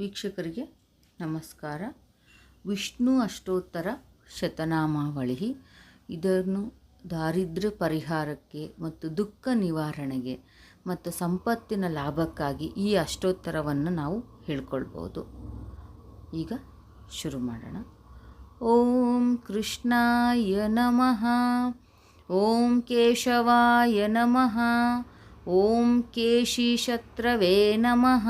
ವೀಕ್ಷಕರಿಗೆ ನಮಸ್ಕಾರ. ವಿಷ್ಣು ಅಷ್ಟೋತ್ತರ ಶತನಾಮಾವಳಿ. ಇದನ್ನು ದಾರಿದ್ರ್ಯ ಪರಿಹಾರಕ್ಕೆ ಮತ್ತು ದುಃಖ ನಿವಾರಣೆಗೆ ಮತ್ತು ಸಂಪತ್ತಿನ ಲಾಭಕ್ಕಾಗಿ ಈ ಅಷ್ಟೋತ್ತರವನ್ನು ನಾವು ಹೇಳ್ಕೊಳ್ಬೋದು. ಈಗ ಶುರು ಮಾಡೋಣ. ಓಂ ಕೃಷ್ಣಾಯ ನಮಃ. ಓಂ ಕೇಶವಾಯ ನಮಃ. ಓಂ ಕೇಶಿಶತ್ರವೇ ನಮಃ.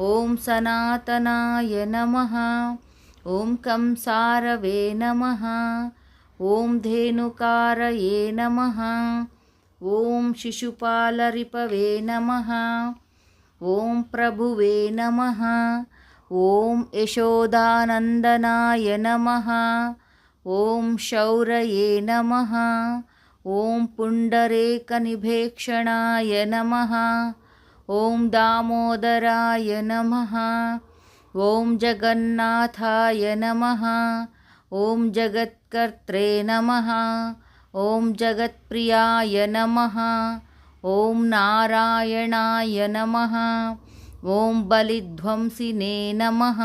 ఓం సనాతనాయ నమ. ఓం కంసారవే నమ. ఓం ధేనుకారయే నమ. ఓం శిశుపాలరిపవే నమ. ఓం ప్రభువే నమ. ఓం యశోదానందనాయ నమ. ఓం శౌరయే నమ. ఓం పుండరేకనిభేక్షణాయ నమ. ॐ दामोदराय नम। ओं जगन्नाथाय नम। ओं जगत्कर्त्रे नम। ॐ जगत्प्रियाय नम। ओं नारायणाय नम। ॐ बलिध्वंसिने नमः।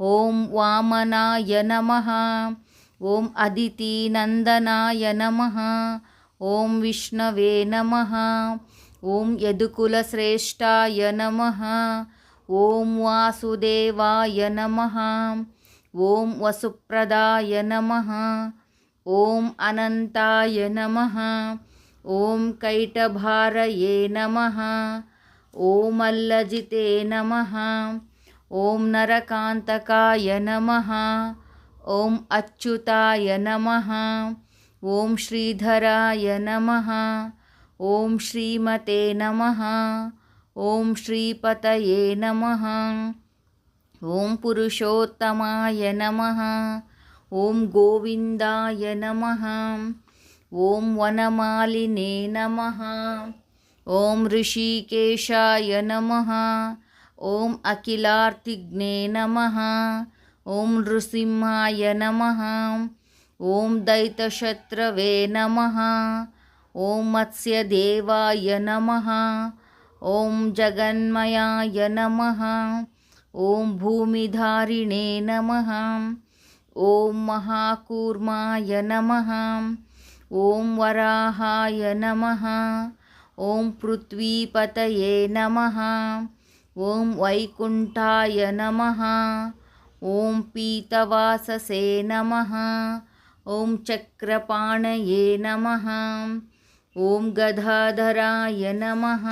ॐ वामनाय नमः। ॐ अदितिनन्दनाय नमः। ॐ विष्णवे नमः। ओं यदुकुश्रेष्ठा नम। ओं वासुदेवाय नम। ॐ वसुप्रदाय नमः। ॐ अनन्ताय नमः। ॐ कैटभारये नम। ॐ मल्लजिते नमः। ॐ नरकान्तकाय नमः। ॐ अच्युताय नम। ओं श्रीधराय नमः। ॐ श्रीमते नमः। ॐ श्रीपतये नमः। ॐ पुरुषोत्तमाय नमः। ॐ गोविन्दाय नमः। ॐ वनमालिने नमः। ॐ ऋषिकेशाय नमः। ॐ अखिलार्तिघ्ने नमः। ॐ नृसिंहाय नमः। ॐ दैतशत्रवे नमः। ओं मत्स्य देवाय नमः। ॐ जगन्मयाय नमः। ॐ भूमिधारिणे नमः। ॐ महाकूर्माय नमः। ॐ वराहाय नमः। ॐ पृथ्वीपतये नमः। ॐ वैकुण्ठाय नमः। ॐ पीतवाससे नमः। ॐ चक्रपाणये नमः। ॐ गदाधराय नमः।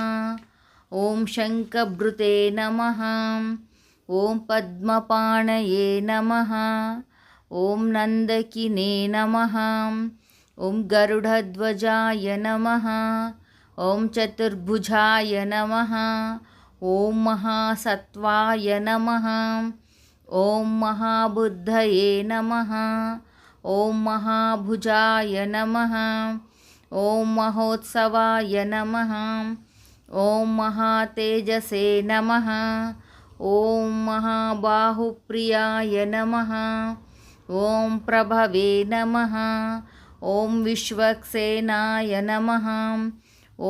ॐ शङ्खभृते नमः। ॐ पद्मपाणये नमः। ॐ नन्दकिने नमः। ॐ गरुडध्वजाय नमः। ॐ चतुर्भुजाय नमः। ॐ महासत्त्वाय नमः। ॐ महाबुद्धये नमः। ॐ महाभुजाय नमः। ॐ महोत्सवाय नम। ॐ महातेजसे नम। ॐ महाबाहुप्रियाय नम। ॐ प्रभवे नम। ॐ विश्वक्सेनाय नम।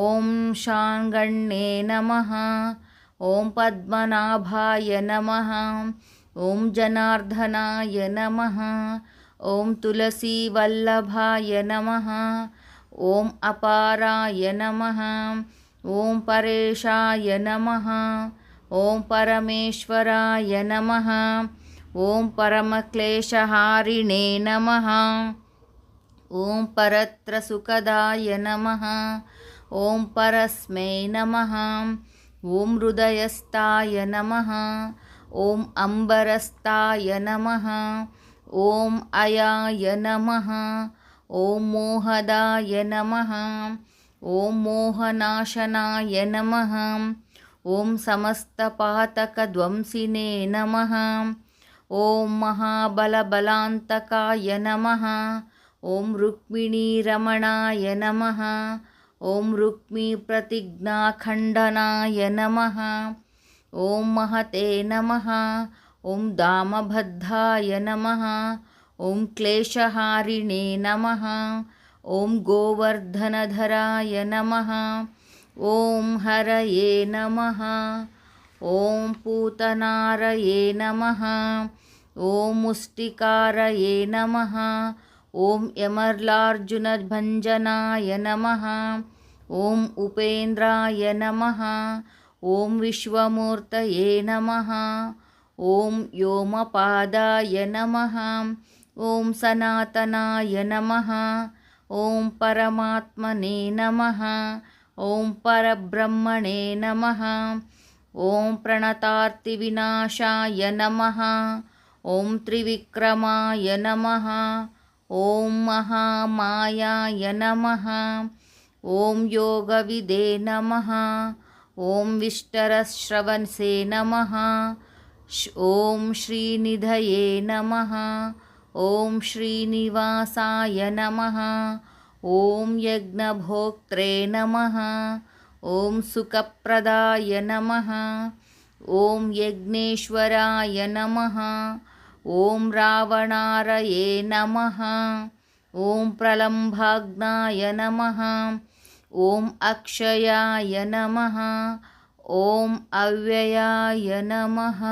ॐ शाङ्गण्ये नम। ॐ पद्मनाभाय नम। ॐ जनार्दनाय नमः। ॐ तुलसीवल्लभाय नम। ॐ अपाराय नमः। ॐ परेशाय नमः। ॐ परमेश्वराय नमः। ॐ परमक्लेशहारिणे नमः। ॐ परत्रसुकदाय नमः। ॐ परस्मै नमः। ॐ हृदयस्ताय नमः। ॐ अम्बरस्ताय नमः। ॐ अयाय नमः। ॐ मोहदाय नमः। ॐ मोहनाशनाय नम। ओं समस्तपातकध्वंसिने नमः। ॐ महाबलबलान्तकाय नमः। ॐ रुक्मिणीरमणाय नमः। ॐ रुक्मिप्रतिज्ञाखण्डनाय नमः। ॐ महते नम। ओं दामभद्धाय नमः। ओं क्लेशहारिणे नम। ओं गोवर्धनधराय नम। ओं हर ये नम। ओं पूतनार ये नम। ओं मुस्टिकार ये नम। ओं यमर्लाजुन भंजनाय नम। ओं उपेन्द्राय ओं विश्वमूर्त नम। ओं व्योम पदय नम। ॐ सनातनाय नमः। ॐ परमात्मने नमः। ॐ परब्रह्मणे नमः। ॐ प्रणतार्तिविनाशाय नमः। ॐ त्रिविक्रमाय नमः। ॐ महामायाय नमः। ॐ योगविदे नमः। ॐ विष्टरश्रवंसे नमः। ॐ श्रीनिधये नमः ॐ श्रीनिवासाय नमः। ॐ यज्ञभोक्त्रे नमः। ॐ सुखप्रदाय नमः। ॐ यज्ञेश्वराय नमः। ॐ रावणारये नमः। ॐ प्रलम्भाग्नाय नमः। ॐ अक्षयाय नमः। ॐ अव्ययाय नमः।